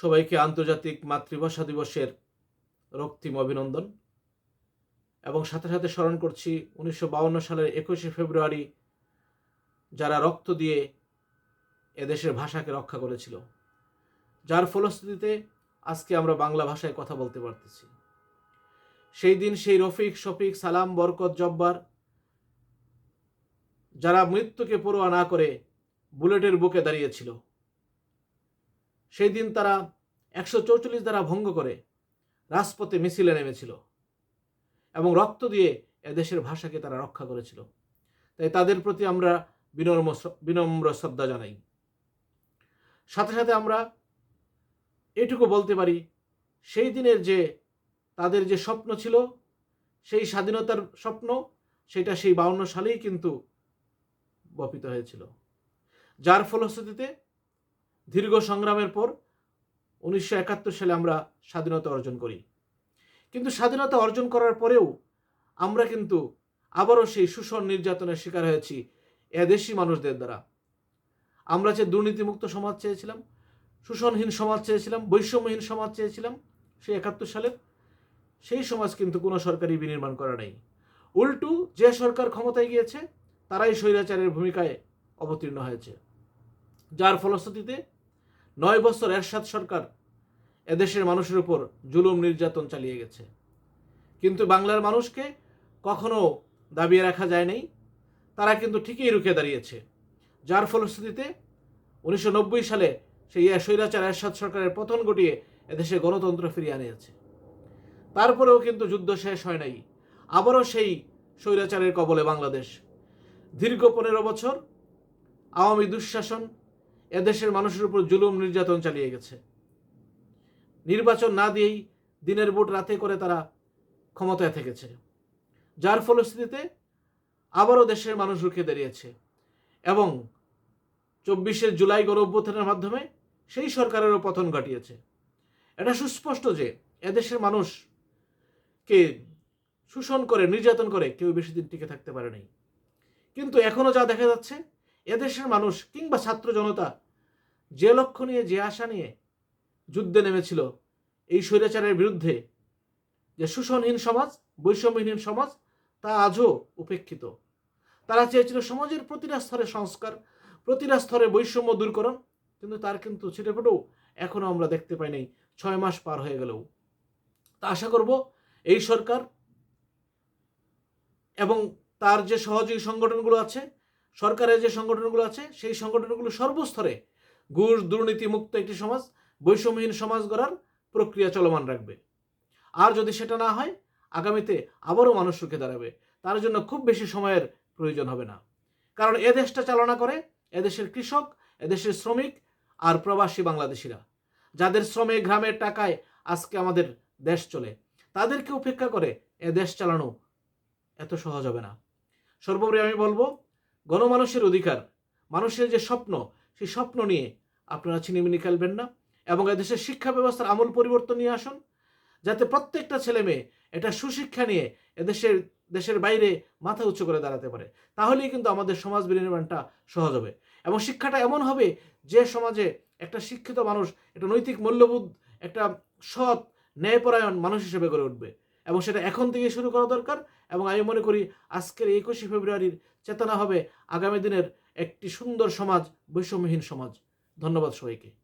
সবাইকে আন্তর্জাতিক মাতৃভাষা দিবসের রক্তিম অভিনন্দন। এবং সাথে সাথে স্মরণ করছি, উনিশশো সালের একুশে ফেব্রুয়ারি যারা রক্ত দিয়ে এদেশের ভাষাকে রক্ষা করেছিল, যার ফলশ্রুতিতে আজকে আমরা বাংলা ভাষায় কথা বলতে পারতেছি। সেই দিন সেই রফিক, শফিক, সালাম, বরকত, জব্বার, যারা মৃত্যুকে পড়োয়া না করে বুলেটের বুকে দাঁড়িয়েছিল সেই দিন তারা একশো চৌচল্লিশ দ্বারা ভঙ্গ করে রাজপথে মিছিলে নেমেছিল এবং রক্ত দিয়ে এদেশের ভাষাকে তারা রক্ষা করেছিল। তাই তাদের প্রতি আমরা বিনম্র বিনম্র শ্রদ্ধা জানাই। সাথে সাথে আমরা এটুকু বলতে পারি, সেই দিনের যে তাদের যে স্বপ্ন ছিল, সেই স্বাধীনতার স্বপ্ন, সেটা সেই বাউন্ন সালেই কিন্তু বপিত হয়েছিল। যার ফলশ্রুতিতে দীর্ঘ সংগ্রামের পর উনিশশো একাত্তর সালে আমরা স্বাধীনতা অর্জন করি। কিন্তু স্বাধীনতা অর্জন করার পরেও আমরা কিন্তু আবারও সেই শোষণ নির্যাতনের শিকার হয়েছি এদেশি মানুষদের দ্বারা। আমরা যে দুর্নীতিমুক্ত সমাজ চেয়েছিলাম শোষণহীন সমাজ চেয়েছিলাম, বৈষম্যহীন সমাজ চেয়েছিলাম সেই একাত্তর সালের সেই সমাজ কিন্তু কোনো সরকারি বিনির্মাণ করা নেই। উল্টু যে সরকার ক্ষমতায় গিয়েছে, তারাই স্বৈরাচারের ভূমিকায় অবতীর্ণ হয়েছে। যার ফলশ্রুতিতে নয় বছর এরশাদ সরকার এদেশের মানুষের উপর জুলুম নির্যাতন চালিয়ে গেছে। কিন্তু বাংলার মানুষকে কখনো দাবিয়ে রাখা যায় নাই। তারা কিন্তু ঠিকই রুখে দাঁড়িয়েছে। যার ফলশ্রুতিতে উনিশশো নব্বই সালে সেই স্বৈরাচার এরশাদ সরকারের পতন ঘটিয়ে এদেশে গণতন্ত্র ফিরিয়ে আনিয়েছে। তারপরেও কিন্তু যুদ্ধ শেষ হয় নাই। আবারও সেই স্বৈরাচারের কবলে বাংলাদেশ। দীর্ঘ পনেরো বছর আওয়ামী দুঃশাসন এদেশের মানুষের উপর জুলুম নির্যাতন চালিয়ে গেছে। নির্বাচন না দিয়েই দিনের ভোট রাতে করে তারা ক্ষমতায় থেকেছে। যার ফলশ্রুতিতে আবারও দেশের মানুষ রুখে দাঁড়িয়েছে এবং চব্বিশে জুলাই গণ অভ্যুত্থানের মাধ্যমে সেই সরকারেরও পতন ঘটিয়েছে। এটা সুস্পষ্ট যে এদেশের মানুষকে শোষণ করে, নির্যাতন করে কেউ বেশি দিন টিকে থাকতে পারে নাই কিন্তু এখনও যা দেখা যাচ্ছে এদেশের মানুষ কিংবা ছাত্র জনতা যে লক্ষ্য নিয়ে, যে আশা নিয়ে যুদ্ধে নেমেছিল, এই স্বৈরাচারের বিরুদ্ধে যে শোষণহীন সমাজ, বৈষম্যহীন সমাজ, তা আজও উপেক্ষিত। তারা চেয়েছিল সমাজের প্রতিটা স্তরে সংস্কার, প্রতিটা স্তরে বৈষম্য দূরকরণ, কিন্তু তার কিন্তু ছিটেফোটেও এখনও আমরা দেখতে পাই নাই, ছয় মাস পার হয়ে গেলেও। তা আশা করব এই সরকার এবং তার যে সহযোগী সংগঠনগুলো আছে সরকারের যে সংগঠনগুলো আছে, সেই সংগঠনগুলো সর্বস্তরে ঘুষ, দুর্নীতি মুক্ত একটি সমাজ, বৈষম্যহীন সমাজ গড়ার প্রক্রিয়া চলমান রাখবে। আর যদি সেটা না হয়, আগামীতে আবারও মানুষ রুখে দাঁড়াবে। তার জন্য খুব বেশি সময়ের প্রয়োজন হবে না। কারণ এ দেশটা চালনা করে এদেশের কৃষক এদেশের শ্রমিক আর প্রবাসী বাংলাদেশিরা। যাদের শ্রমে গ্রামের টাকায় আজকে আমাদের দেশ চলে, তাদেরকে উপেক্ষা করে এ দেশ চালানো এত সহজ হবে না। সর্বোপরি আমি বলব গণমানুষের অধিকার, মানুষের যে স্বপ্ন, সেই স্বপ্ন নিয়ে আপনারা ছিনিমিনি খেলবেন না এবং এদেশের শিক্ষা ব্যবস্থার আমূল পরিবর্তন নিয়ে আসুন, যাতে প্রত্যেকটা ছেলে মেয়ে এটা সুশিক্ষা নিয়ে এদেশের, দেশের বাইরে মাথা উঁচু করে দাঁড়াতে পারে। তাহলেই কিন্তু আমাদের সমাজ বিনির্মাণটা সহজ হবে এবং শিক্ষাটা এমন হবে যে সমাজে একটা শিক্ষিত মানুষ, একটা নৈতিক মূল্যবোধ, একটা সৎ, ন্যায়পরায়ণ মানুষ হিসেবে গড়ে উঠবে। এবং সেটা এখন থেকে শুরু করা দরকার এবং আমি মনে করি আজকের একুশে ফেব্রুয়ারির চেতনা হবে আগামী দিনের একটি সুন্দর সমাজ, বৈষম্যহীন সমাজ। ধন্যবাদ সবাইকে।